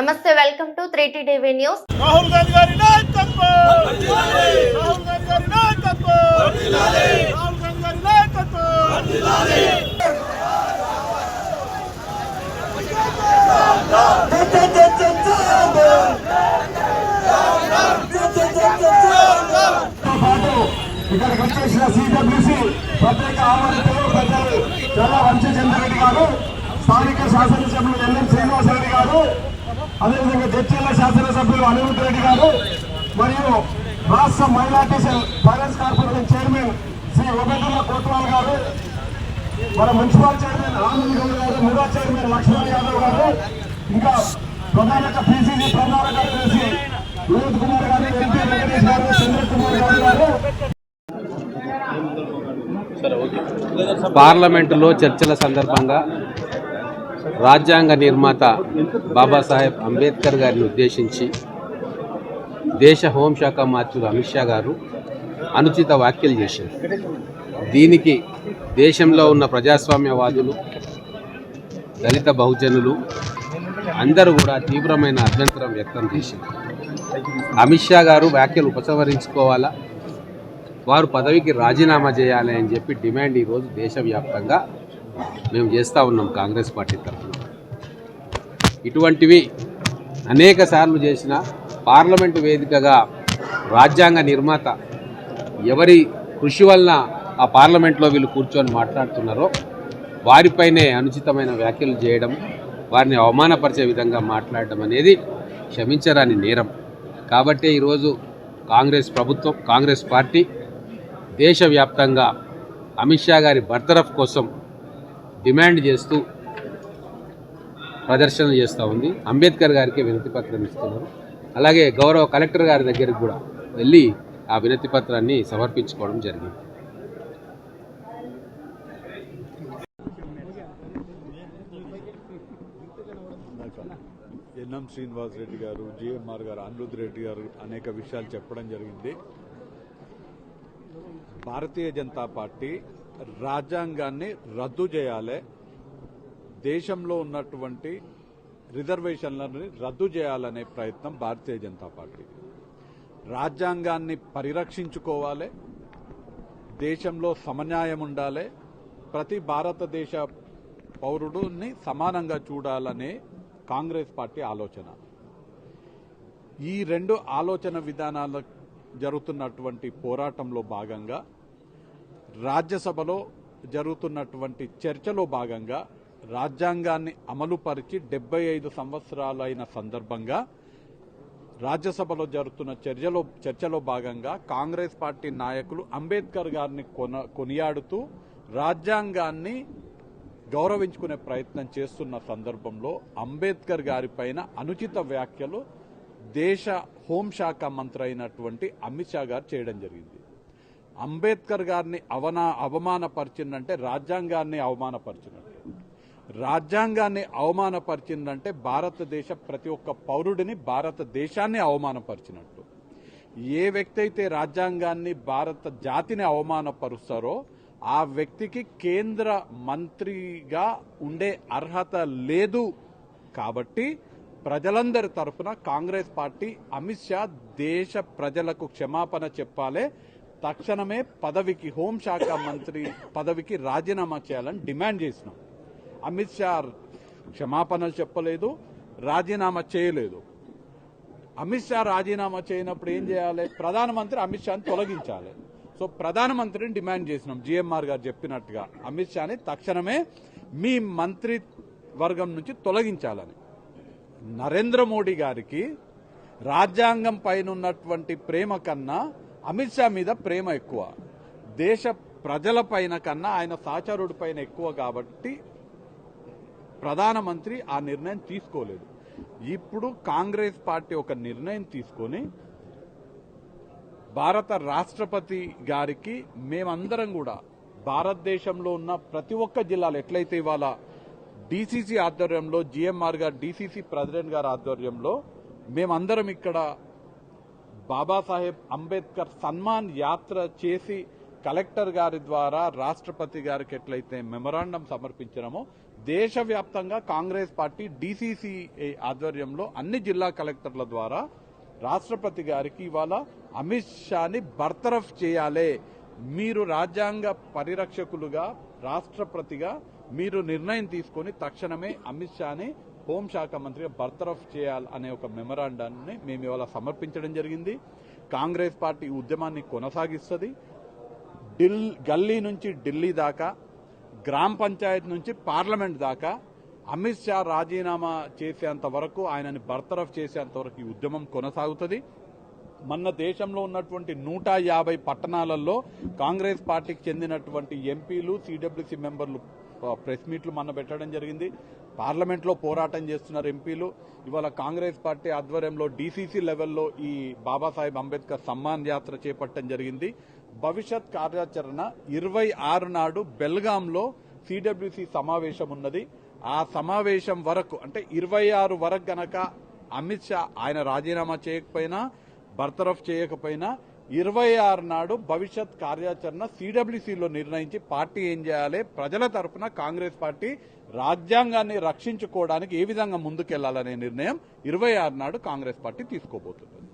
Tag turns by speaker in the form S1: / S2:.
S1: నమస్తే welcome to three TV news.
S2: Rahul Gandhi గారి నాయకత్వం! రాహుల్ గాంధీ గారి నాయకత్వం! రాహుల్ గాంధీ గారి నాయకత్వం!
S3: ఇక్కడికి వచ్చేసిన సిడబ్ల్యూసి ప్రత్యేక ఆహ్వానితులు పెద్దలు చల్ల వంశచంద్రరెడ్డి గారు. స్థానిక శాసనసభ్యులు ఎన్ఎం శ్రీనివాసరెడ్డి గారు. అదేవిధంగా జడ్చర్ల శాసనసభ్యులు అనిరుద్ధ్ రెడ్డి గారు మరియు రాష్ట్ర minority cell finance corporation chairman Shri Upendra Kotwal గారు మన మున్సిపల్ చైర్మన్ ఆనంద్ గౌడ్ గారు మూడో చైర్మన్ లక్ష్మణ్ యాదవ్ గారు ఇంకా ప్రధాన పిసిసి ప్రధాన కార్యదర్శి వినోద్ కుమార్ గారు ఎంపీ వెంకటేష్ గారు చంద్ర కుమార్ గౌడ్ గారు.
S4: పార్లమెంటులో చర్చల సందర్భంగా రాజ్యాంగ నిర్మాత బాబాసాహెబ్ అంబేద్కర్ గారిని ఉద్దేశించి దేశ హోంశాఖ మంత్రులు అమిత్ షా గారు అనుచిత వ్యాఖ్యలు చేశారు. దీనికి దేశంలో ఉన్న ప్రజాస్వామ్యవాదులు దళిత బహుజనులు అందరూ కూడా తీవ్రమైన అభ్యంతరం వ్యక్తం చేశారు. అమిత్ షా గారు వ్యాఖ్యలు ఉపసంహరించుకోవాలా? వారు పదవికి రాజీనామా చేయాలి అని చెప్పి డిమాండ్ ఈరోజు దేశవ్యాప్తంగా మేము చేస్తూ ఉన్నాం కాంగ్రెస్ పార్టీ తరఫున. ఇటువంటివి అనేక సార్లు చేసిన పార్లమెంటు వేదికగా రాజ్యాంగ నిర్మాత ఎవరి కృషి వలన ఆ పార్లమెంట్లో వీళ్ళు కూర్చొని మాట్లాడుతున్నారో వారిపైనే అనుచితమైన వ్యాఖ్యలు చేయడం వారిని అవమానపరిచే విధంగా మాట్లాడడం అనేది క్షమించరాని నేరం. కాబట్టే ఈరోజు కాంగ్రెస్ ప్రభుత్వం కాంగ్రెస్ పార్టీ దేశవ్యాప్తంగా అమిత్ షా గారి బర్తరఫ్ కోసం డిమాండ్ చేస్తూ ప్రదర్శన చేస్తూ ఉంది. అంబేద్కర్ గారికి వినతి పత్రం ఇస్తున్నారు. అలాగే గౌరవ కలెక్టర్ గారి దగ్గరికి కూడా వెళ్ళి ఆ వినతి పత్రాన్ని సమర్పించుకోవడం జరిగింది.
S5: ఎన్ఎం శ్రీనివాస్ రెడ్డి గారు జిఎంఆర్ గారు అనిరుద్ రెడ్డి గారు అనేక విషయాలు చెప్పడం జరిగింది. భారతీయ జనతా పార్టీ రాజ్యాంగాన్ని రద్దు చేయాలి. దేశంలో ఉన్నటువంటి రిజర్వేషన్లను రద్దు చేయాలనే ప్రయత్నం భారతీయ జనతా పార్టీ. రాజ్యాంగాన్ని పరిరక్షించుకోవాలి. దేశంలో సమన్యాయం ఉండాలి. ప్రతి భారతదేశ పౌరుడిని సమానంగా చూడాలనే కాంగ్రెస్ పార్టీ ఆలోచన. ఈ రెండు ఆలోచన విధానాల జరుగుతున్నటువంటి పోరాటంలో భాగంగా రాజ్యసభలో జరుగుతున్నటువంటి చర్చలో భాగంగా రాజ్యాంగాన్ని అమలుపరిచి డెబ్బై ఐదు సంవత్సరాలైన సందర్భంగా రాజ్యసభలో జరుగుతున్న చర్చలో చర్చలో భాగంగా కాంగ్రెస్ పార్టీ నాయకులు అంబేద్కర్ గారిని కొన కొనియాడుతూ రాజ్యాంగాన్ని గౌరవించుకునే ప్రయత్నం చేస్తున్న సందర్భంలో అంబేద్కర్ గారిపైన అనుచిత వ్యాఖ్యలు దేశ హోంశాఖ మంత్రి అయినటువంటి అమిత్ షా గారు చేయడం జరిగింది. అంబేద్కర్ గారిని అవనా అవమానపరిచిందంటే రాజ్యాంగాన్ని అవమానపరిచినట్టు. రాజ్యాంగాన్ని అవమానపరిచిందంటే భారతదేశ ప్రతి ఒక్క పౌరుడిని భారతదేశాన్ని అవమానపరిచినట్టు. ఏ వ్యక్తి అయితే రాజ్యాంగాన్ని భారత జాతిని అవమానపరుస్తారో ఆ వ్యక్తికి కేంద్ర మంత్రిగా ఉండే అర్హత లేదు కాబట్టి ప్రజలందరి తరఫున కాంగ్రెస్ పార్టీ అమిత్ షా దేశ ప్రజలకు క్షమాపణ చెప్పాలి తక్షణమే పదవికి హోంశాఖ మంత్రి పదవికి రాజీనామా చేయాలని డిమాండ్ చేసినాం. అమిత్ షా క్షమాపణలు చెప్పలేదు రాజీనామా చేయలేదు. అమిత్ షా రాజీనామా చేయనప్పుడు ఏం చేయాలి? ప్రధానమంత్రి అమిత్ షాని తొలగించాలి. సో ప్రధానమంత్రిని డిమాండ్ చేసినాం. జిఎంఆర్ గారు చెప్పినట్టుగా అమిత్ షాని తక్షణమే మీ మంత్రి వర్గం నుంచి తొలగించాలని. నరేంద్ర మోడీ గారికి రాజ్యాంగం పైన ఉన్నటువంటి ప్రేమ కన్నా అమిత్ షా మీద ప్రేమ ఎక్కువ. దేశ ప్రజల పైన కన్నా ఆయన సహచరుడి పైన ఎక్కువ కాబట్టి ప్రధానమంత్రి ఆ నిర్ణయం తీసుకోలేదు. ఇప్పుడు కాంగ్రెస్ పార్టీ ఒక నిర్ణయం తీసుకొని భారత రాష్ట్రపతి గారికి మేమందరం కూడా భారతదేశంలో ఉన్న ప్రతి ఒక్క జిల్లాలో ఎట్లయితే ఇవాళ డీసీసీ ఆధ్వర్యంలో జిఎంఆర్ గారు డీసీసీ ప్రెసిడెంట్ గారి ఆధ్వర్యంలో మేమందరం ఇక్కడ బాబాసాహెబ్ అంబేద్కర్ సన్మాన్ యాత్ర చేసి కలెక్టర్ గారి ద్వారా రాష్ట్రపతి గారికి ఎట్లయితే మెమరాండం సమర్పించినామో దేశవ్యాప్తంగా కాంగ్రెస్ పార్టీ డీసీసీ ఆధ్వర్యంలో అన్ని జిల్లా కలెక్టర్ల ద్వారా రాష్ట్రపతి గారికి ఇవాళ అమిత్ షాని బర్తరఫ్ చేయాలే. మీరు రాజ్యాంగ పరిరక్షకులుగా రాష్ట్రపతిగా మీరు నిర్ణయం తీసుకొని తక్షణమే అమిత్ షాని హోంశాఖ మంత్రిగా బర్తరఫ్ చేయాలి అనే ఒక మెమరాండాన్ని మేము ఇవాళ సమర్పించడం జరిగింది. కాంగ్రెస్ పార్టీ ఈ ఉద్యమాన్ని కొనసాగిస్తుంది. ఢిల్ గల్లీ నుంచి ఢిల్లీ దాకా గ్రామ పంచాయత్ నుంచి పార్లమెంట్ దాకా అమిత్ షా రాజీనామా చేసేంత వరకు ఆయనని బర్తరఫ్ చేసేంత వరకు ఈ ఉద్యమం కొనసాగుతుంది. మన దేశంలో ఉన్నటువంటి నూట యాభై పట్టణాలలో కాంగ్రెస్ పార్టీకి చెందినటువంటి ఎంపీలు సిడబ్ల్యూసీ మెంబర్లు ప్రెస్ మీట్లు మన పెట్టడం జరిగింది. పార్లమెంట్లో పోరాటం చేస్తున్నారు ఎంపీలు. ఇవాళ కాంగ్రెస్ పార్టీ ఆధ్వర్యంలో డీసీసీ లెవెల్లో ఈ బాబాసాహెబ్ అంబేద్కర్ సమ్మాన్ యాత్ర చేపట్టడం జరిగింది. భవిష్యత్ కార్యాచరణ ఇరవై ఆరు నాడు బెల్గాంలో సిడబ్ల్యూసీ సమావేశం ఉన్నది. ఆ సమావేశం వరకు అంటే ఇరవై ఆరు వరకు గనక అమిత్ షా ఆయన రాజీనామా చేయకపోయినా బర్తరఫ్ చేయకపోయినా ఇరవై ఆరు నాడు భవిష్యత్ కార్యాచరణ సిడబ్ల్యూసీలో నిర్ణయించి పార్టీ ఏం చేయాలి? ప్రజల తరఫున కాంగ్రెస్ పార్టీ రాజ్యాంగాన్ని రక్షించుకోవడానికి ఏ విధంగా ముందుకెళ్ళాలనే నిర్ణయం ఇరవై ఆరు నాడు కాంగ్రెస్ పార్టీ తీసుకోబోతుంది